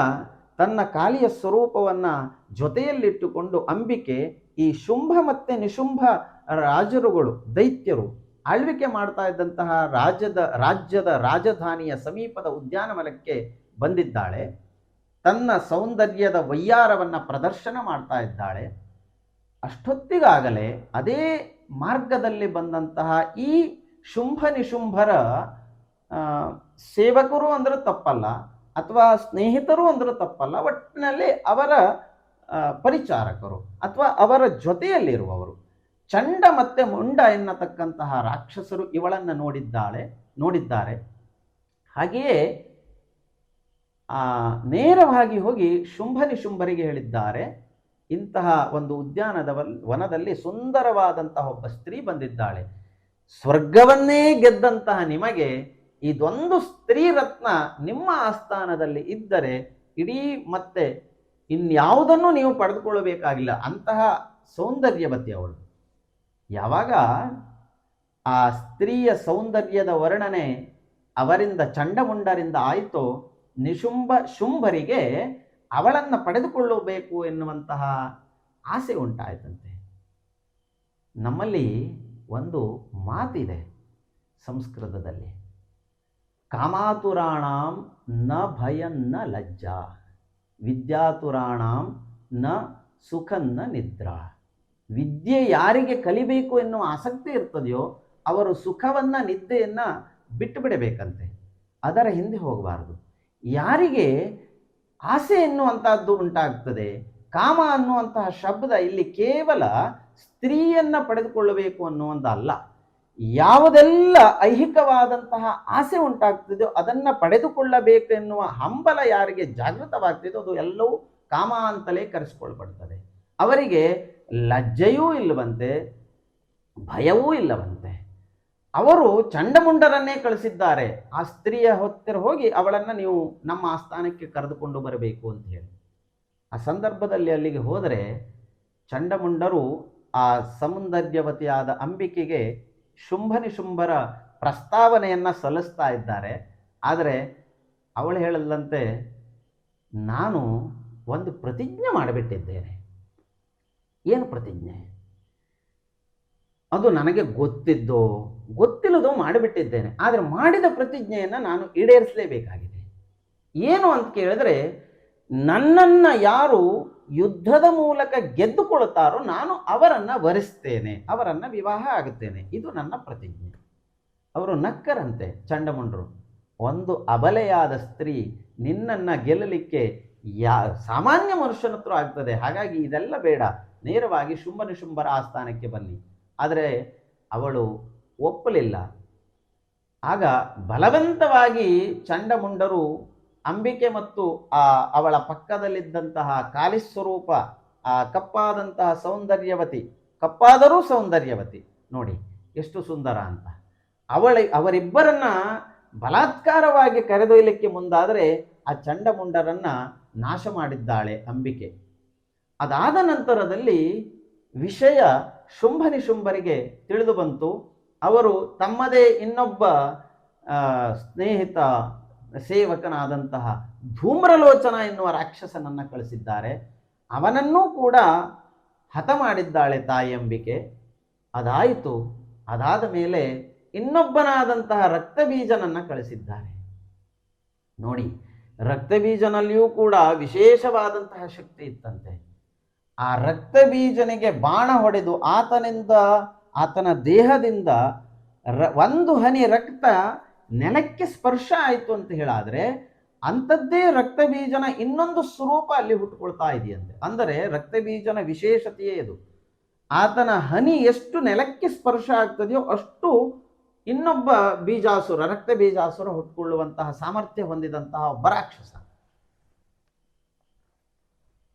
ತನ್ನ ಕಾಲಿಯ ಸ್ವರೂಪವನ್ನು ಜೊತೆಯಲ್ಲಿಟ್ಟುಕೊಂಡು ಅಂಬಿಕೆ ಈ ಶುಂಭ ಮತ್ತು ನಿಶುಂಭ ರಾಜರುಗಳು, ದೈತ್ಯರು ಆಳ್ವಿಕೆ ಮಾಡ್ತಾ ಇದ್ದಂತಹ ರಾಜ್ಯದ ರಾಜ್ಯದ ರಾಜಧಾನಿಯ ಸಮೀಪದ ಉದ್ಯಾನವನಕ್ಕೆ ಬಂದಿದ್ದಾಳೆ. ತನ್ನ ಸೌಂದರ್ಯದ ವಯ್ಯಾರವನ್ನು ಪ್ರದರ್ಶನ ಮಾಡ್ತಾ ಇದ್ದಾಳೆ. ಅಷ್ಟೊತ್ತಿಗಾಗಲೇ ಅದೇ ಮಾರ್ಗದಲ್ಲಿ ಬಂದಂತಹ ಈ ಶುಂಭ ನಿಶುಂಭರ ಸೇವಕರು ಅಂದ್ರೆ ತಪ್ಪಲ್ಲ, ಅಥವಾ ಸ್ನೇಹಿತರು ಅಂದ್ರೆ ತಪ್ಪಲ್ಲ ಒಟ್ಟಿನಲ್ಲಿ ಅವರ ಪರಿಚಾರಕರು ಅಥವಾ ಅವರ ಜೊತೆಯಲ್ಲಿರುವವರು. ಚಂಡ ಮತ್ತೆ ಮುಂಡ ಎನ್ನತಕ್ಕಂತಹ ರಾಕ್ಷಸರು ಇವಳನ್ನು ನೋಡಿದ್ದಾಳೆ, ನೋಡಿದ್ದಾರೆ. ಹಾಗೆಯೇ ನೇರವಾಗಿ ಹೋಗಿ ಶುಂಭನಿ ಶುಂಭರಿಗೆ ಹೇಳಿದ್ದಾರೆ. ಇಂತಹ ಒಂದು ಉದ್ಯಾನದ ವನದಲ್ಲಿ ಸುಂದರವಾದಂತಹ ಒಬ್ಬ ಸ್ತ್ರೀ ಬಂದಿದ್ದಾಳೆ. ಸ್ವರ್ಗವನ್ನೇ ಗೆದ್ದಂತಹ ನಿಮಗೆ ಇದೊಂದು ಸ್ತ್ರೀ ರತ್ನ ನಿಮ್ಮ ಆಸ್ಥಾನದಲ್ಲಿ ಇದ್ದರೆ ಇಡೀ ಮತ್ತೆ ಇನ್ಯಾವುದನ್ನು ನೀವು ಪಡೆದುಕೊಳ್ಳಬೇಕಾಗಿಲ್ಲ. ಅಂತಹ ಸೌಂದರ್ಯವತಿ ಅವಳು. ಯಾವಾಗ ಆ ಸ್ತ್ರೀಯ ಸೌಂದರ್ಯದ ವರ್ಣನೆ ಅವರಿಂದ ಚಂಡಮುಂಡರಿಂದ ಆಯಿತೋ ನಿಶುಂಭ ಶುಂಭರಿಗೆ ಅವಳನ್ನು ಪಡೆದುಕೊಳ್ಳಬೇಕು ಎನ್ನುವಂತಹ ಆಸೆ ಉಂಟಾಯಿತಂತೆ. ನಮ್ಮಲ್ಲಿ ಒಂದು ಮಾತಿದೆ ಸಂಸ್ಕೃತದಲ್ಲಿ. ಕಾಮಾತುರಾಣಾಂ ನ ಭಯನ್ನ ಲಜ್ಜಾ, ವಿದ್ಯಾತುರಾಣಾಂ ನ ಸುಖನ್ನ ನಿದ್ರಾ. ವಿದ್ಯೆ ಯಾರಿಗೆ ಕಲಿಬೇಕು ಎನ್ನುವ ಆಸಕ್ತಿ ಇರ್ತದೆಯೋ ಅವರು ಸುಖವನ್ನ ನಿದ್ದೆಯನ್ನ ಬಿಟ್ಟು ಬಿಡಬೇಕಂತೆ. ಅದರ ಹಿಂದೆ ಹೋಗಬಾರದು. ಯಾರಿಗೆ ಆಸೆ ಎನ್ನುವಂತಹದ್ದು ಉಂಟಾಗ್ತದೆ, ಕಾಮ ಅನ್ನುವಂತಹ ಶಬ್ದ ಇಲ್ಲಿ ಕೇವಲ ಸ್ತ್ರೀಯನ್ನ ಪಡೆದುಕೊಳ್ಳಬೇಕು ಅನ್ನುವಂದಲ್ಲ ಯಾವುದೆಲ್ಲ ಐಹಿಕವಾದಂತಹ ಆಸೆ ಉಂಟಾಗ್ತದೆಯೋ ಅದನ್ನ ಪಡೆದುಕೊಳ್ಳಬೇಕು ಎನ್ನುವ ಹಂಬಲ ಯಾರಿಗೆ ಜಾಗೃತವಾಗ್ತಿದೋ ಅದು ಎಲ್ಲವೂ ಕಾಮ ಅಂತಲೇ ಕರೆಸಿಕೊಳ್ಬಡ್ತದೆ. ಅವರಿಗೆ ಲಜ್ಜೆಯೂ ಇಲ್ಲವಂತೆ, ಭಯವೂ ಇಲ್ಲವಂತೆ. ಅವರು ಚಂಡಮುಂಡರನ್ನೇ ಕಳಿಸಿದ್ದಾರೆ. ಆ ಸ್ತ್ರೀಯ ಹೊತ್ತಿರ ಹೋಗಿ ಅವಳನ್ನು ನೀವು ನಮ್ಮ ಆಸ್ಥಾನಕ್ಕೆ ಕರೆದುಕೊಂಡು ಬರಬೇಕು ಅಂತ ಹೇಳಿ. ಆ ಸಂದರ್ಭದಲ್ಲಿ ಅಲ್ಲಿಗೆ ಹೋದರೆ ಚಂಡಮುಂಡರು ಆ ಸೌಂದರ್ಯವತಿಯಾದ ಅಂಬಿಕೆಗೆ ಶುಂಭನಿಶುಂಭರ ಪ್ರಸ್ತಾವನೆಯನ್ನು ಸಲ್ಲಿಸ್ತಾ ಇದ್ದಾರೆ. ಆದರೆ ಅವಳು ಹೇಳಲ್ಲಂತೆ, ನಾನು ಒಂದು ಪ್ರತಿಜ್ಞೆ ಮಾಡಿಬಿಟ್ಟಿದ್ದೇನೆ. ಏನು ಪ್ರತಿಜ್ಞೆ? ಅದು ನನಗೆ ಗೊತ್ತಿದ್ದೋ ಗೊತ್ತಿಲ್ಲದೋ ಮಾಡಿಬಿಟ್ಟಿದ್ದೇನೆ, ಆದರೆ ಮಾಡಿದ ಪ್ರತಿಜ್ಞೆಯನ್ನು ನಾನು ಈಡೇರಿಸಲೇಬೇಕಾಗಿದೆ. ಏನು ಅಂತ ಕೇಳಿದ್ರೆ, ನನ್ನನ್ನು ಯಾರು ಯುದ್ಧದ ಮೂಲಕ ಗೆದ್ದುಕೊಳ್ಳುತ್ತಾರೋ ನಾನು ಅವರನ್ನು ವರಿಸ್ತೇನೆ, ಅವರನ್ನು ವಿವಾಹ ಆಗುತ್ತೇನೆ. ಇದು ನನ್ನ ಪ್ರತಿಜ್ಞೆ. ಅವರು ನಕ್ಕರಂತೆ, ಚಂಡಮುಂಡರು. ಒಂದು ಅಬಲೆಯಾದ ಸ್ತ್ರೀ ನಿನ್ನನ್ನು ಗೆಲ್ಲಲಿಕ್ಕೆ ಯಾ, ಸಾಮಾನ್ಯ ಮನುಷ್ಯನತ್ರ ಆಗ್ತದೆ. ಹಾಗಾಗಿ ಇದೆಲ್ಲ ಬೇಡ. ನೇರವಾಗಿ ಶುಂಭನ ಶುಂಭರ ಆಸ್ಥಾನಕ್ಕೆ ಬನ್ನಿ. ಆದರೆ ಅವಳು ಒಪ್ಪಲಿಲ್ಲ. ಆಗ ಬಲವಂತವಾಗಿ ಚಂಡಮುಂಡರು ಅಂಬಿಕೆ ಮತ್ತು ಆ ಅವಳ ಪಕ್ಕದಲ್ಲಿದ್ದಂತಹ ಕಾಲಿಸ್ವರೂಪ, ಆ ಕಪ್ಪಾದಂತಹ ಸೌಂದರ್ಯವತಿ, ಕಪ್ಪಾದರೂ ಸೌಂದರ್ಯವತಿ ನೋಡಿ ಎಷ್ಟು ಸುಂದರ ಅಂತ. ಅವಳ, ಅವರಿಬ್ಬರನ್ನ ಬಲಾತ್ಕಾರವಾಗಿ ಕರೆದೊಯ್ಯಲಿಕ್ಕೆ ಮುಂದಾದರೆ ಆ ಚಂಡಮುಂಡರನ್ನ ನಾಶ ಮಾಡಿದ್ದಾಳೆ ಅಂಬಿಕೆ. ಅದಾದ ನಂತರದಲ್ಲಿ ವಿಷಯ ಶುಂಭನಿ ಶುಂಭರಿಗೆ ತಿಳಿದು ಬಂತು. ಅವರು ತಮ್ಮದೇ ಇನ್ನೊಬ್ಬ ಸ್ನೇಹಿತ, ಸೇವಕನಾದಂತಹ ಧೂಮ್ರಲೋಚನ ಎನ್ನುವ ರಾಕ್ಷಸನನ್ನು ಕಳಿಸಿದ್ದಾರೆ. ಅವನನ್ನೂ ಕೂಡ ಹತ ಮಾಡಿದ್ದಾಳೆ ತಾಯಿ ಅಂಬಿಕೆ ಅದಾಯಿತು. ಅದಾದ ಮೇಲೆ ಇನ್ನೊಬ್ಬನಾದಂತಹ ರಕ್ತಬೀಜನನ್ನು ಕಳಿಸಿದ್ದಾರೆ. ನೋಡಿ, ರಕ್ತಬೀಜನಲ್ಲಿಯೂ ಕೂಡ ವಿಶೇಷವಾದಂತಹ ಶಕ್ತಿ ಇತ್ತಂತೆ. ಆ ರಕ್ತಬೀಜನಿಗೆ ಬಾಣ ಹೊಡೆದು ಆತನಿಂದ ಆತನ ದೇಹದಿಂದ ರ, ಒಂದು ಹನಿ ರಕ್ತ ನೆಲಕ್ಕೆ ಸ್ಪರ್ಶ ಆಯಿತು ಅಂತ ಹೇಳಾದರೆ ಅಂಥದ್ದೇ ರಕ್ತಬೀಜನ ಇನ್ನೊಂದು ಸ್ವರೂಪ ಅಲ್ಲಿ ಹುಟ್ಟುಕೊಳ್ತಾ ಇದೆಯಂತೆ. ಅಂದರೆ ರಕ್ತ ಬೀಜನ ವಿಶೇಷತೆಯೇ ಇದು. ಆತನ ಹನಿ ಎಷ್ಟು ನೆಲಕ್ಕೆ ಸ್ಪರ್ಶ ಆಗ್ತದೆಯೋ ಅಷ್ಟು ಇನ್ನೊಬ್ಬ ಬೀಜಾಸುರ ರಕ್ತ ಬೀಜಾಸುರ ಹುಟ್ಟುಕೊಳ್ಳುವಂತಹ ಸಾಮರ್ಥ್ಯ ಹೊಂದಿದಂತಹ ಒಬ್ಬ ರಾಕ್ಷಸ.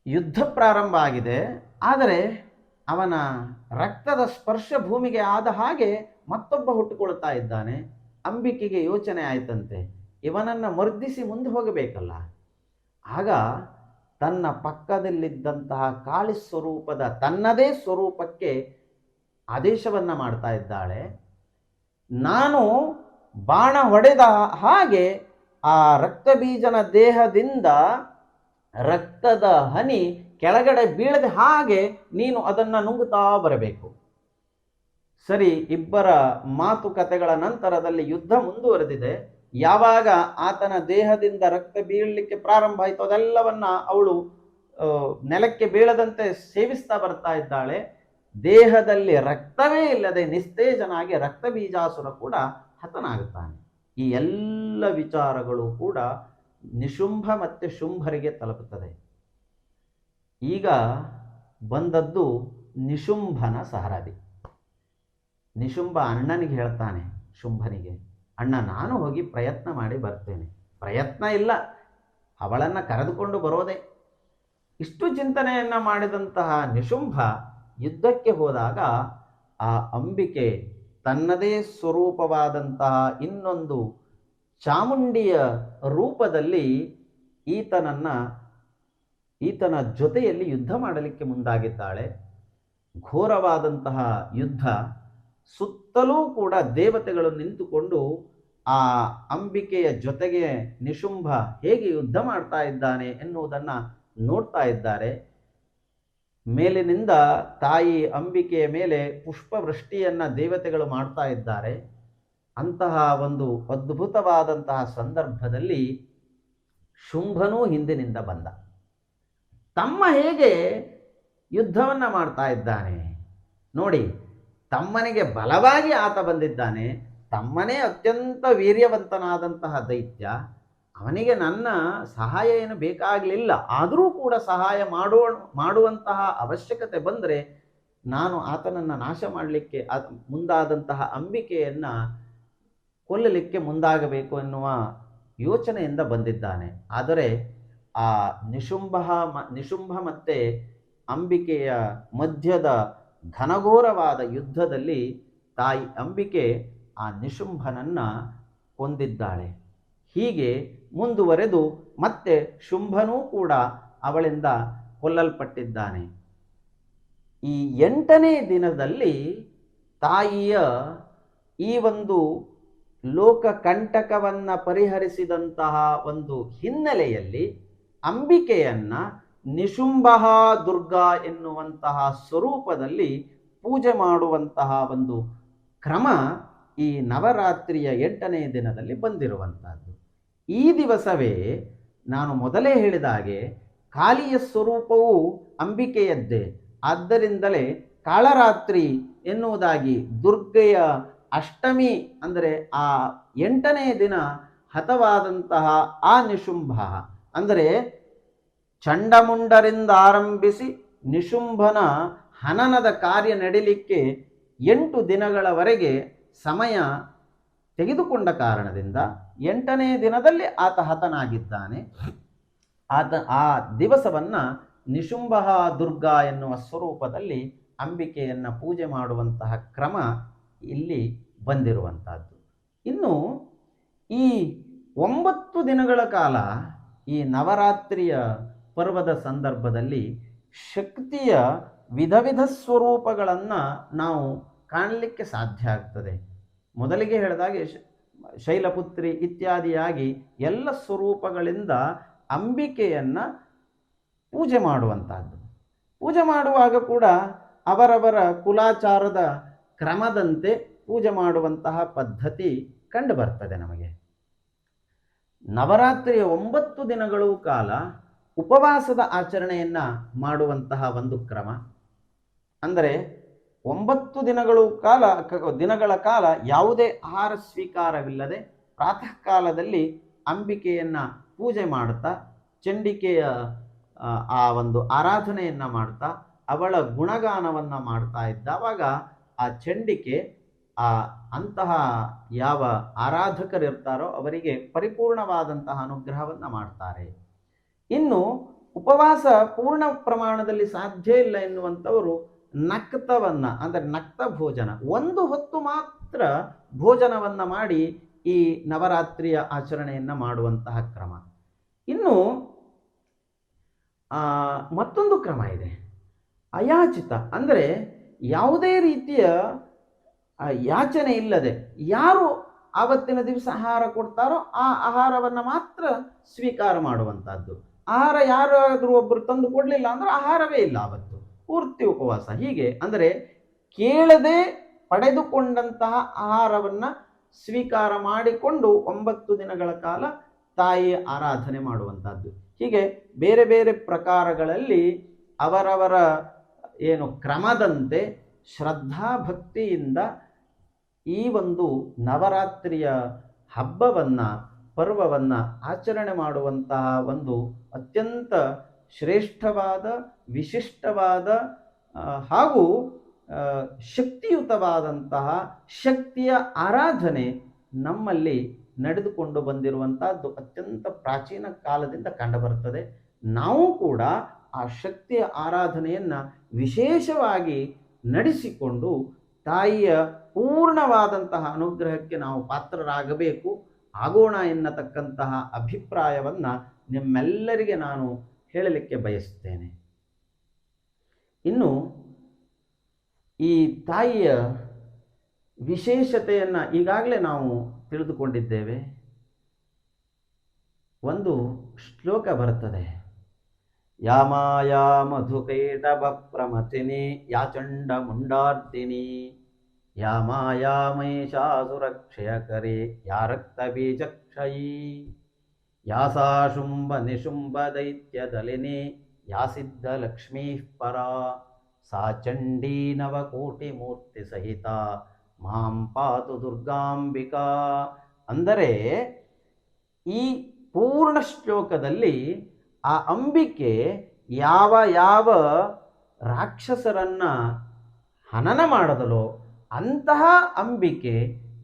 ಯುದ್ಧ ಪ್ರಾರಂಭ ಆಗಿದೆ. ಆದರೆ ಅವನ ರಕ್ತದ ಸ್ಪರ್ಶ ಭೂಮಿಗೆ ಆದ ಹಾಗೆ ಮತ್ತೊಬ್ಬ ಹುಟ್ಟುಕೊಳ್ತಾ ಇದ್ದಾನೆ. ಅಂಬಿಕೆಗೆ ಯೋಚನೆ ಆಯ್ತಂತೆ. ಇವನನ್ನು ಮರ್ದಿಸಿ ಮುಂದೆ ಹೋಗಬೇಕಲ್ಲ. ಆಗ ತನ್ನ ಪಕ್ಕದಲ್ಲಿದ್ದಂತಹ ಕಾಳಿ ಸ್ವರೂಪದ ತನ್ನದೇ ಸ್ವರೂಪಕ್ಕೆ ಆದೇಶವನ್ನ ಮಾಡ್ತಾ ಇದ್ದಾಳೆ. ನಾನು ಬಾಣ ಹೊಡೆದ ಹಾಗೆ ಆ ರಕ್ತಬೀಜನ ದೇಹದಿಂದ ರಕ್ತದ ಹನಿ ಕೆಳಗಡೆ ಬೀಳದ ಹಾಗೆ ನೀನು ಅದನ್ನು ನುಂಗುತ್ತಾ ಬರಬೇಕು. ಸರಿ, ಇಬ್ಬರ ಮಾತುಕತೆಗಳ ನಂತರದಲ್ಲಿ ಯುದ್ಧ ಮುಂದುವರೆದಿದೆ. ಯಾವಾಗ ಆತನ ದೇಹದಿಂದ ರಕ್ತ ಬೀಳಲಿಕ್ಕೆ ಪ್ರಾರಂಭ ಆಯಿತು ಅದೆಲ್ಲವನ್ನ ಅವಳು ನೆಲಕ್ಕೆ ಬೀಳದಂತೆ ಸೇವಿಸ್ತಾ ಬರ್ತಾ ಇದ್ದಾಳೆ. ದೇಹದಲ್ಲಿ ರಕ್ತವೇ ಇಲ್ಲದೆ ನಿಸ್ತೇಜನಾಗಿ ರಕ್ತ ಬೀಜಾಸುರ ಕೂಡ ಹತನಾಗುತ್ತಾನೆ. ಈ ಎಲ್ಲ ವಿಚಾರಗಳು ಕೂಡ ನಿಶುಂಭ ಮತ್ತು ಶುಂಭರಿಗೆ ತಲುಪುತ್ತದೆ. ಈಗ ಬಂದದ್ದು ನಿಶುಂಭನ ಸಹರಾದಿ. ನಿಶುಂಭ ಅಣ್ಣನಿಗೆ ಹೇಳ್ತಾನೆ, ಶುಂಭನಿಗೆ, ಅಣ್ಣ, ನಾನು ಹೋಗಿ ಪ್ರಯತ್ನ ಮಾಡಿ ಬರ್ತೇನೆ. ಪ್ರಯತ್ನ ಇಲ್ಲ, ಅವಳನ್ನು ಕರೆದುಕೊಂಡು ಬರೋದೆ. ಇಷ್ಟು ಚಿಂತನೆಯನ್ನು ಮಾಡಿದಂತಹ ನಿಶುಂಭ ಯುದ್ಧಕ್ಕೆ ಹೋದಾಗ ಆ ಅಂಬಿಕೆ ತನ್ನದೇ ಸ್ವರೂಪವಾದಂತಹ ಇನ್ನೊಂದು ಚಾಮುಂಡಿಯ ರೂಪದಲ್ಲಿ ಈತನನ್ನ ಈತನ ಜೊತೆಯಲ್ಲಿ ಯುದ್ಧ ಮಾಡಲಿಕ್ಕೆ ಮುಂದಾಗಿದ್ದಾಳೆ. ಘೋರವಾದಂತಹ ಯುದ್ಧ. ಸುತ್ತಲೂ ಕೂಡ ದೇವತೆಗಳು ನಿಂತುಕೊಂಡು ಆ ಅಂಬಿಕೆಯ ಜೊತೆಗೆ ನಿಶುಂಭ ಹೇಗೆ ಯುದ್ಧ ಮಾಡ್ತಾ ಇದ್ದಾನೆ ಎನ್ನುವುದನ್ನು ನೋಡ್ತಾ ಇದ್ದಾರೆ. ಮೇಲಿನಿಂದ ತಾಯಿ ಅಂಬಿಕೆಯ ಮೇಲೆ ಪುಷ್ಪವೃಷ್ಟಿಯನ್ನು ದೇವತೆಗಳು ಮಾಡ್ತಾ ಇದ್ದಾರೆ. ಅಂತಹ ಒಂದು ಅದ್ಭುತವಾದಂತಹ ಸಂದರ್ಭದಲ್ಲಿ ಶುಂಭನೂ ಹಿಂದಿನಿಂದ ಬಂದ. ತಮ್ಮ ಹೇಗೆ ಯುದ್ಧವನ್ನ ಮಾಡ್ತಾ ಇದ್ದಾನೆ. ನೋಡಿ, ತಮ್ಮನಿಗೆ ಬಲವಾಗಿ ಆತ ಬಂದಿದ್ದಾನೆ. ತಮ್ಮನೇ ಅತ್ಯಂತ ವೀರ್ಯವಂತನಾದಂತಹ ದೈತ್ಯ. ಅವನಿಗೆ ನನ್ನ ಸಹಾಯ ಏನು ಬೇಕಾಗಲಿಲ್ಲ. ಆದರೂ ಕೂಡ ಸಹಾಯ ಮಾಡೋ, ಮಾಡುವಂತಹ ಅವಶ್ಯಕತೆ ಬಂದರೆ ನಾನು ಆತನನ್ನು ನಾಶ ಮಾಡಲಿಕ್ಕೆ ಮುಂದಾದಂತಹ ಅಂಬಿಕೆಯನ್ನು ಕೊಲ್ಲಲಿಕ್ಕೆ ಮುಂದಾಗಬೇಕು ಎನ್ನುವ ಯೋಚನೆಯಿಂದ ಬಂದಿದ್ದಾನೆ. ಆದರೆ ಆ ನಿಶುಂಭ ನಿಶುಂಭ ಮತ್ತೆ ಅಂಬಿಕೆಯ ಮಧ್ಯದ ಘನಘೋರವಾದ ಯುದ್ಧದಲ್ಲಿ ತಾಯಿ ಅಂಬಿಕೆ ಆ ನಿಶುಂಭನನ್ನು ಕೊಂದಿದ್ದಾಳೆ. ಹೀಗೆ ಮುಂದುವರೆದು ಮತ್ತೆ ಶುಂಭನೂ ಕೂಡ ಅವಳಿಂದ ಕೊಲ್ಲಲ್ಪಟ್ಟಿದ್ದಾನೆ. ಈ ಎಂಟನೇ ದಿನದಲ್ಲಿ ತಾಯಿಯ ಈ ಒಂದು ಲೋಕ ಕಂಟಕವನ್ನು ಪರಿಹರಿಸಿದಂತಹ ಒಂದು ಹಿನ್ನೆಲೆಯಲ್ಲಿ ಅಂಬಿಕೆಯನ್ನ ನಿಶುಂಭ ದುರ್ಗಾ ಎನ್ನುವಂತಹ ಸ್ವರೂಪದಲ್ಲಿ ಪೂಜೆ ಮಾಡುವಂತಹ ಒಂದು ಕ್ರಮ ಈ ನವರಾತ್ರಿಯ ಎಂಟನೇ ದಿನದಲ್ಲಿ ಬಂದಿರುವಂತಹದ್ದು. ಈ ದಿವಸವೇ ನಾನು ಮೊದಲೇ ಹೇಳಿದ ಹಾಗೆ ಕಾಲಿಯ ಸ್ವರೂಪವು ಅಂಬಿಕೆಯದ್ದೇ. ಆದ್ದರಿಂದಲೇ ಕಾಳರಾತ್ರಿ ಎನ್ನುವುದಾಗಿ ದುರ್ಗೆಯ ಅಷ್ಟಮಿ ಅಂದರೆ ಆ ಎಂಟನೇ ದಿನ ಹತವಾದಂತಹ ಆ ನಿಶುಂಭ. ಅಂದರೆ ಚಂಡಮುಂಡರಿಂದ ಆರಂಭಿಸಿ ನಿಶುಂಭನ ಹನನದ ಕಾರ್ಯ ನಡೀಲಿಕ್ಕೆ ಎಂಟು ದಿನಗಳವರೆಗೆ ಸಮಯ ತೆಗೆದುಕೊಂಡ ಕಾರಣದಿಂದ ಎಂಟನೇ ದಿನದಲ್ಲಿ ಆತ ಹತನಾಗಿದ್ದಾನೆ. ಆತ ಆ ದಿವಸವನ್ನು ನಿಶುಂಭ ದುರ್ಗಾ ಎನ್ನುವ ಸ್ವರೂಪದಲ್ಲಿ ಅಂಬಿಕೆಯನ್ನು ಪೂಜೆ ಮಾಡುವಂತಹ ಕ್ರಮ ಇಲ್ಲಿ ಬಂದಿರುವಂತಹದ್ದು. ಇನ್ನು ಈ ಒಂಬತ್ತು ದಿನಗಳ ಕಾಲ ಈ ನವರಾತ್ರಿಯ ಪರ್ವದ ಸಂದರ್ಭದಲ್ಲಿ ಶಕ್ತಿಯ ವಿಧ ವಿಧ ಸ್ವರೂಪಗಳನ್ನು ನಾವು ಕಾಣಲಿಕ್ಕೆ ಸಾಧ್ಯ ಆಗ್ತದೆ. ಮೊದಲಿಗೆ ಹೇಳಿದಾಗೆ ಶೈಲಪುತ್ರಿ ಇತ್ಯಾದಿಯಾಗಿ ಎಲ್ಲ ಸ್ವರೂಪಗಳಿಂದ ಅಂಬಿಕೆಯನ್ನು ಪೂಜೆ ಮಾಡುವಂತಹದ್ದು. ಪೂಜೆ ಮಾಡುವಾಗ ಕೂಡ ಅವರವರ ಕುಲಾಚಾರದ ಕ್ರಮದಂತೆ ಪೂಜೆ ಮಾಡುವಂತಹ ಪದ್ಧತಿ ಕಂಡು ಬರ್ತದೆ ನಮಗೆ. ನವರಾತ್ರಿಯ ಒಂಬತ್ತು ದಿನಗಳು ಕಾಲ ಉಪವಾಸದ ಆಚರಣೆಯನ್ನ ಮಾಡುವಂತಹ ಒಂದು ಕ್ರಮ. ಅಂದರೆ ಒಂಬತ್ತು ದಿನಗಳು ಕಾಲ ದಿನಗಳ ಕಾಲ ಯಾವುದೇ ಆಹಾರ ಸ್ವೀಕಾರವಿಲ್ಲದೆ ಪ್ರಾತಃ ಕಾಲದಲ್ಲಿ ಅಂಬಿಕೆಯನ್ನ ಪೂಜೆ ಮಾಡುತ್ತಾ ಚಂಡಿಕೆಯ, ಆ ಒಂದು ಆರಾಧನೆಯನ್ನ ಮಾಡ್ತಾ, ಅವಳ ಗುಣಗಾನವನ್ನ ಮಾಡ್ತಾ ಇದ್ದಾವಾಗ ಆ ಚಂಡಿಕೆ ಆ ಅಂತಹ ಯಾವ ಆರಾಧಕರಿರ್ತಾರೋ ಅವರಿಗೆ ಪರಿಪೂರ್ಣವಾದಂತಹ ಅನುಗ್ರಹವನ್ನು ಮಾಡ್ತಾರೆ. ಇನ್ನು ಉಪವಾಸ ಪೂರ್ಣ ಪ್ರಮಾಣದಲ್ಲಿ ಸಾಧ್ಯ ಇಲ್ಲ ಎನ್ನುವಂಥವರು ನಕ್ತವನ್ನ, ಅಂದರೆ ನಕ್ತ ಭೋಜನ, ಒಂದು ಹೊತ್ತು ಮಾತ್ರ ಭೋಜನವನ್ನ ಮಾಡಿ ಈ ನವರಾತ್ರಿಯ ಆಚರಣೆಯನ್ನ ಮಾಡುವಂತಹ ಕ್ರಮ. ಇನ್ನು ಮತ್ತೊಂದು ಕ್ರಮ ಇದೆ. ಅಯಾಚಿತ, ಅಂದರೆ ಯಾವುದೇ ರೀತಿಯ ಯಾಚನೆ ಇಲ್ಲದೆ ಯಾರು ಆವತ್ತಿನ ದಿವಸ ಆಹಾರ ಕೊಡ್ತಾರೋ ಆ ಆಹಾರವನ್ನು ಮಾತ್ರ ಸ್ವೀಕಾರ ಮಾಡುವಂತಹದ್ದು. ಆಹಾರ ಯಾರಾದರೂ ಒಬ್ಬರು ತಂದು ಕೊಡಲಿಲ್ಲ ಅಂದ್ರೆ ಆಹಾರವೇ ಇಲ್ಲ ಆವತ್ತು. ಪೂರ್ತಿ ಉಪವಾಸ. ಹೀಗೆ ಅಂದರೆ ಕೇಳದೆ ಪಡೆದುಕೊಂಡಂತಹ ಆಹಾರವನ್ನ ಸ್ವೀಕಾರ ಮಾಡಿಕೊಂಡು ಒಂಬತ್ತು ದಿನಗಳ ಕಾಲ ತಾಯಿ ಆರಾಧನೆ ಮಾಡುವಂತಹದ್ದು. ಹೀಗೆ ಬೇರೆ ಬೇರೆ ಪ್ರಕಾರಗಳಲ್ಲಿ ಅವರವರ ಏನು ಕ್ರಮದಂತೆ ಶ್ರದ್ಧಾ ಭಕ್ತಿಯಿಂದ ಈ ಒಂದು ನವರಾತ್ರಿಯ ಹಬ್ಬವನ್ನು, ಪರ್ವವನ್ನು ಆಚರಣೆ ಮಾಡುವಂತಹ ಒಂದು ಅತ್ಯಂತ ಶ್ರೇಷ್ಠವಾದ, ವಿಶಿಷ್ಟವಾದ ಹಾಗೂ ಶಕ್ತಿಯುತವಾದಂತಹ ಶಕ್ತಿಯ ಆರಾಧನೆ ನಮ್ಮಲ್ಲಿ ನಡೆದುಕೊಂಡು ಬಂದಿರುವಂತಹದ್ದು ಅತ್ಯಂತ ಪ್ರಾಚೀನ ಕಾಲದಿಂದ ಕಂಡುಬರುತ್ತದೆ. ನಾವು ಕೂಡ ಆ ಶಕ್ತಿಯ ಆರಾಧನೆಯನ್ನ ವಿಶೇಷವಾಗಿ ನಡೆಸಿಕೊಂಡು ತಾಯಿಯ ಪೂರ್ಣವಾದಂತಹ ಅನುಗ್ರಹಕ್ಕೆ ನಾವು ಪಾತ್ರರಾಗಬೇಕು. ಆಗೋಣ ಎನ್ನತಕ್ಕಂತಹ ಅಭಿಪ್ರಾಯವನ್ನ ನಿಮ್ಮೆಲ್ಲರಿಗೆ ನಾನು ಹೇಳಲಿಕ್ಕೆ ಬಯಸುತ್ತೇನೆ. ಇನ್ನು ಈ ತಾಯಿಯ ವಿಶೇಷತೆಯನ್ನು ಈಗಾಗಲೇ ನಾವು ತಿಳಿದುಕೊಂಡಿದ್ದೇವೆ. ಒಂದು ಶ್ಲೋಕ ಬರುತ್ತದೆ. ಯಾಮಾಯಾ ಮಧುಕೈಟಭ ಪ್ರಮಥಿನಿ ಯಾಚಂಡ ಮುಂಡಾರ್ತಿನಿ. ಯಾ ಮಾಯಾ ಮಹಿಷಾಸುರಕ್ಷಯಕರಿ ಯಾ ರಕ್ತಬೀಜಕ್ಷಯೀ ಯಾ ಸಾ ಶುಂಭ ನಿಶುಂಭ ದೈತ್ಯದಲಿನಿ ಯಾ ಸಿದ್ಧಲಕ್ಷ್ಮೀ ಪರಾ? ಸಾ ಚಂಡೀ ನವಕೋಟಿ ಮೂರ್ತಿ ಸಹಿತ, ಮಾಂ ಪಾತು ದುರ್ಗಾಂಬಿಕಾ? ಅಂದರೆ ಈ ಪೂರ್ಣ ಶ್ಲೋಕದಲ್ಲಿ ಆ ಅಂಬಿಕೆ ಯಾವ ಯಾವ ರಾಕ್ಷಸರನ್ನ ಹನನ ಮಾಡದಲೋ ಅಂತಹ ಅಂಬಿಕೆ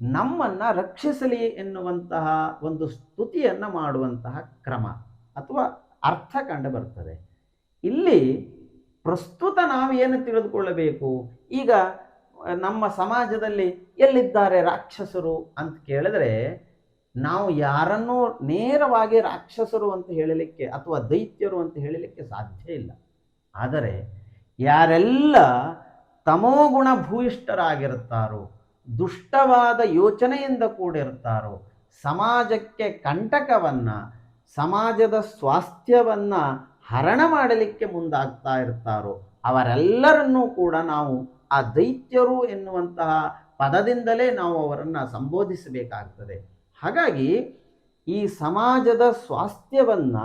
ನಮ್ಮನ್ನ ರಕ್ಷಿಸಲಿ ಎನ್ನುವಂತಹ ಒಂದು ಸ್ತುತಿಯನ್ನ ಮಾಡುವಂತಹ ಕ್ರಮ ಅಥವಾ ಅರ್ಥ ಕಂಡು ಬರ್ತದೆ. ಇಲ್ಲಿ ಪ್ರಸ್ತುತ ನಾವು ಏನು ತಿಳಿದುಕೊಳ್ಳಬೇಕು? ಈಗ ನಮ್ಮ ಸಮಾಜದಲ್ಲಿ ಎಲ್ಲಿದ್ದಾರೆ ರಾಕ್ಷಸರು ಅಂತ ಕೇಳಿದ್ರೆ ನಾವು ಯಾರನ್ನೂ ನೇರವಾಗಿ ರಾಕ್ಷಸರು ಅಂತ ಹೇಳಲಿಕ್ಕೆ ಅಥವಾ ದೈತ್ಯರು ಅಂತ ಹೇಳಲಿಕ್ಕೆ ಸಾಧ್ಯ ಇಲ್ಲ. ಆದರೆ ಯಾರೆಲ್ಲ ತಮೋಗುಣ ಭೂಯಿಷ್ಠರಾಗಿರುತ್ತಾರೋ ದುಷ್ಟವಾದ ಯೋಚನೆಯಿಂದ ಕೂಡಿರ್ತಾರೋ ಸಮಾಜಕ್ಕೆ ಕಂಟಕವನ್ನ, ಸಮಾಜದ ಸ್ವಾಸ್ಥ್ಯವನ್ನ ಹರಣ ಮಾಡಲಿಕ್ಕೆ ಮುಂದಾಗ್ತಾ ಇರ್ತಾರೋ ಅವರೆಲ್ಲರನ್ನೂ ಕೂಡ ನಾವು ಆ ದೈತ್ಯರು ಎನ್ನುವಂತಹ ಪದದಿಂದಲೇ ನಾವು ಅವರನ್ನು ಸಂಬೋಧಿಸಬೇಕಾಗ್ತದೆ. ಹಾಗಾಗಿ ಈ ಸಮಾಜದ ಸ್ವಾಸ್ಥ್ಯವನ್ನ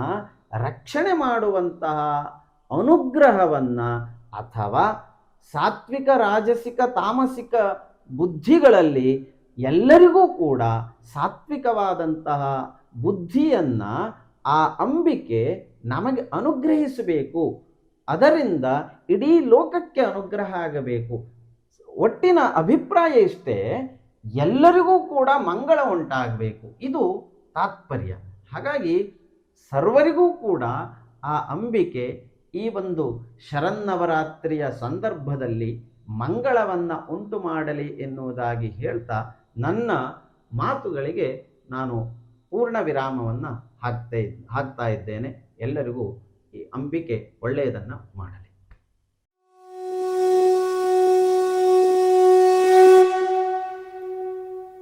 ರಕ್ಷಣೆ ಮಾಡುವಂತಹ ಅನುಗ್ರಹವನ್ನ ಅಥವಾ ಸಾತ್ವಿಕ, ರಾಜಸಿಕ, ತಾಮಸಿಕ ಬುದ್ಧಿಗಳಲ್ಲಿ ಎಲ್ಲರಿಗೂ ಕೂಡ ಸಾತ್ವಿಕವಾದಂತಹ ಬುದ್ಧಿಯನ್ನ ಆ ಅಂಬಿಕೆ ನಮಗೆ ಅನುಗ್ರಹಿಸಬೇಕು. ಅದರಿಂದ ಇಡೀ ಲೋಕಕ್ಕೆ ಅನುಗ್ರಹ ಆಗಬೇಕು. ಒಟ್ಟಿನ ಅಭಿಪ್ರಾಯ ಇಷ್ಟೇ, ಎಲ್ಲರಿಗೂ ಕೂಡ ಮಂಗಳ ಉಂಟಾಗಬೇಕು. ಇದು ತಾತ್ಪರ್ಯ. ಹಾಗಾಗಿ ಸರ್ವರಿಗೂ ಕೂಡ ಆ ಅಂಬಿಕೆ ಈ ಒಂದು ಶರನ್ನವರಾತ್ರಿಯ ಸಂದರ್ಭದಲ್ಲಿ ಮಂಗಳವನ್ನು ಉಂಟು ಮಾಡಲಿ ಎನ್ನುವುದಾಗಿ ಹೇಳ್ತಾ ನನ್ನ ಮಾತುಗಳಿಗೆ ನಾನು ಪೂರ್ಣ ವಿರಾಮವನ್ನು ಹಾಕ್ತಾ ಹಾಕ್ತಾ ಇದ್ದೇನೆ. ಎಲ್ಲರಿಗೂ ಈ ಅಂಬಿಕೆ ಒಳ್ಳೆಯದನ್ನು ಮಾಡಲಿ.